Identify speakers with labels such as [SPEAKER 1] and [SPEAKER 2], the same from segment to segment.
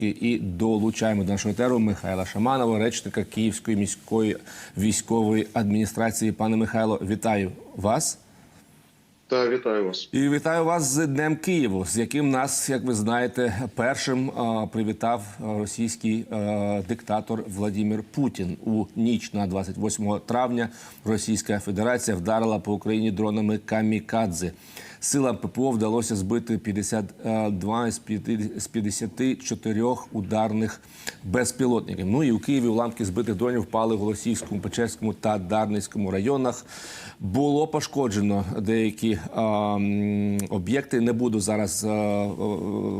[SPEAKER 1] І долучаємо до нашого етеру Михайла Шаманова, речника Київської міської військової адміністрації. Пане Михайло, вітаю вас.
[SPEAKER 2] Та вітаю вас.
[SPEAKER 1] І вітаю вас з Днем Києву, з яким нас, як ви знаєте, першим а, привітав російський а, диктатор Владимир Путін. У ніч на 28 травня Російська Федерація вдарила по Україні дронами камікадзе. Силам ППО вдалося збити 52 з 50 з 54 ударних безпілотників. Ну і у Києві уламки збитих дронів впали в Голосіївському, Печерському та Дарницькому районах. Було пошкоджено деякі м, об'єкти. Не буду зараз а, а,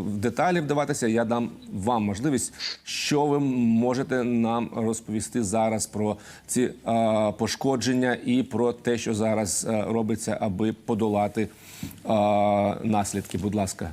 [SPEAKER 1] в деталі вдаватися. Я дам вам можливість, що ви можете нам розповісти зараз про ці е, пошкодження і про те, що зараз а, робиться, аби подолати е, наслідки. Будь ласка.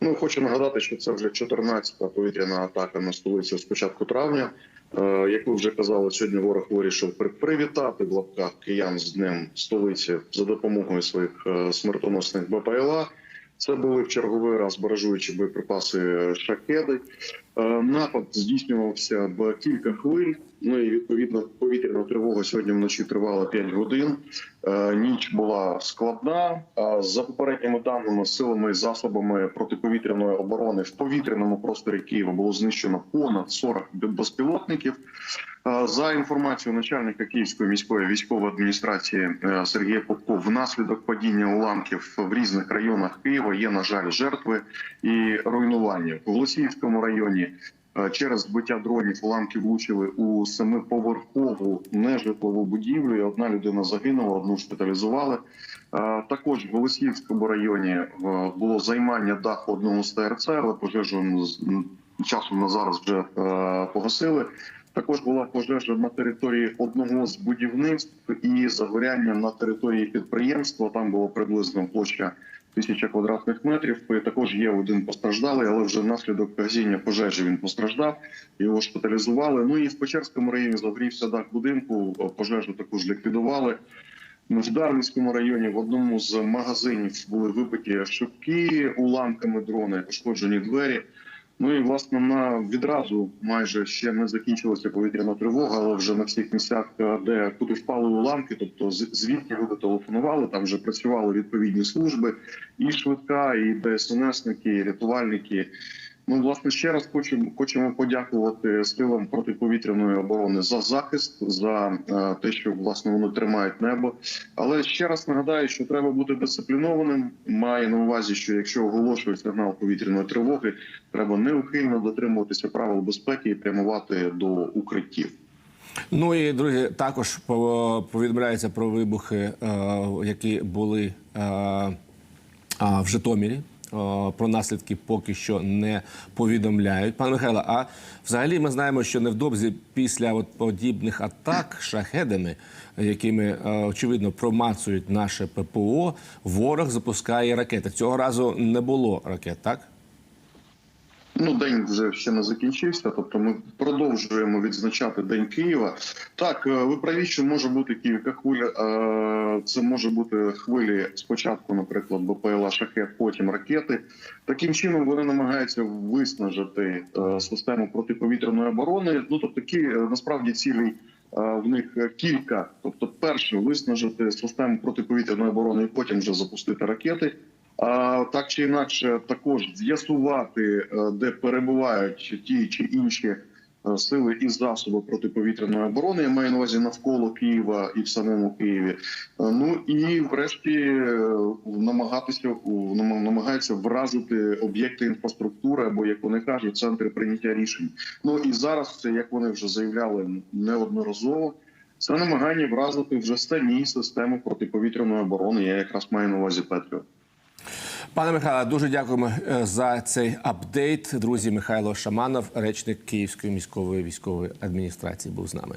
[SPEAKER 2] Ну хочу нагадати, що це вже 14-та повітряна атака на столицю з початку травня. Е, як ви вже казали, сьогодні ворог вирішив при- привітати в лапках киян з днем столиці за допомогою своїх е, смертоносних БПЛА. Це були в черговий раз баражуючі боєприпаси шахеди. Е, Напад здійснювався в кілька хвиль. Ну і відповідно повітряна тривога сьогодні вночі тривала 5 годин. Е, Ніч була складна. За попередніми даними, силами і засобами протиповітряної оборони в повітряному просторі Києва було знищено понад 40 безпілотників. Е, За інформацією начальника Київської міської військової адміністрації Сергія Попко, внаслідок падіння уламків в різних районах Києва є на жаль жертви і руйнування в Голосіївському районі. Е, Через збиття дронів уламки влучили у семиповерхову нежитлову будівлю. і Одна людина загинула, одну шпиталізували. Е, Також в Голосіївському районі е, було займання даху одного з ТРЦ, але пожежу часом на зараз вже погасили. Також була пожежа на території одного з будівництв і загоряння на території підприємства. Там було приблизно площа тисяча квадратних метрів. І Також є один постраждалий, але вже внаслідок газіння пожежі він постраждав. Його шпиталізували. Ну і в Печерському районі загорівся дах будинку. Пожежу також ліквідували. В Дарницькому районі в одному з магазинів були вибиті шибки уламками дрони, пошкоджені двері. Ну і власне на відразу майже ще не закінчилася повітряна тривога, але вже на всіх місцях, е, де куди впали уламки, тобто звідки люди телефонували, там вже працювали відповідні служби, і швидка, і ДСНСники, і рятувальники. Ну, власне, ще раз хочемо хочемо подякувати силам протиповітряної оборони за захист, за е, те, що власне вони тримають небо. Але ще раз нагадаю, що треба бути дисциплінованим. Має на увазі, що якщо оголошують сигнал повітряної тривоги, треба неухильно дотримуватися правил безпеки і прямувати до укриттів.
[SPEAKER 1] Ну і друзі, також по- повідомляється про вибухи, е, які були е, в Житомирі. Про наслідки поки що не повідомляють. Пане Михайло, а взагалі ми знаємо, що невдовзі після от подібних атак шахедами, якими е, очевидно промацують наше ППО, ворог запускає ракети. Цього разу не було ракет, так?
[SPEAKER 2] Ну, день вже ще не закінчився. Тобто, ми продовжуємо відзначати День Києва. Так, е, ви праві, що може бути кілька хвиль. е, Це може бути хвилі спочатку, наприклад, БПЛА шахет, потім ракети. Таким чином вони намагаються виснажити е, систему протиповітряної оборони. Ну тобто, кі, е, насправді цілі. В них кілька, тобто, перше виснажити систему протиповітряної оборони, і потім вже запустити ракети. А так чи інакше, також з'ясувати, е, де перебувають ті чи інші е, сили і засоби протиповітряної оборони. Я маю на увазі навколо Києва і в самому Києві. Е, Ну і врешті намагатися намагаються вразити об'єкти інфраструктури або як вони кажуть, центри прийняття рішень. Ну і зараз, це, як вони вже заявляли неодноразово. Це намагання вразити вже самі системи протиповітряної оборони. Я якраз маю на увазі Петріот.
[SPEAKER 1] Пане Михайло, дуже дякуємо е, за цей апдейт. Друзі, Михайло Шаманов, речник Київської міської військової адміністрації, був з нами.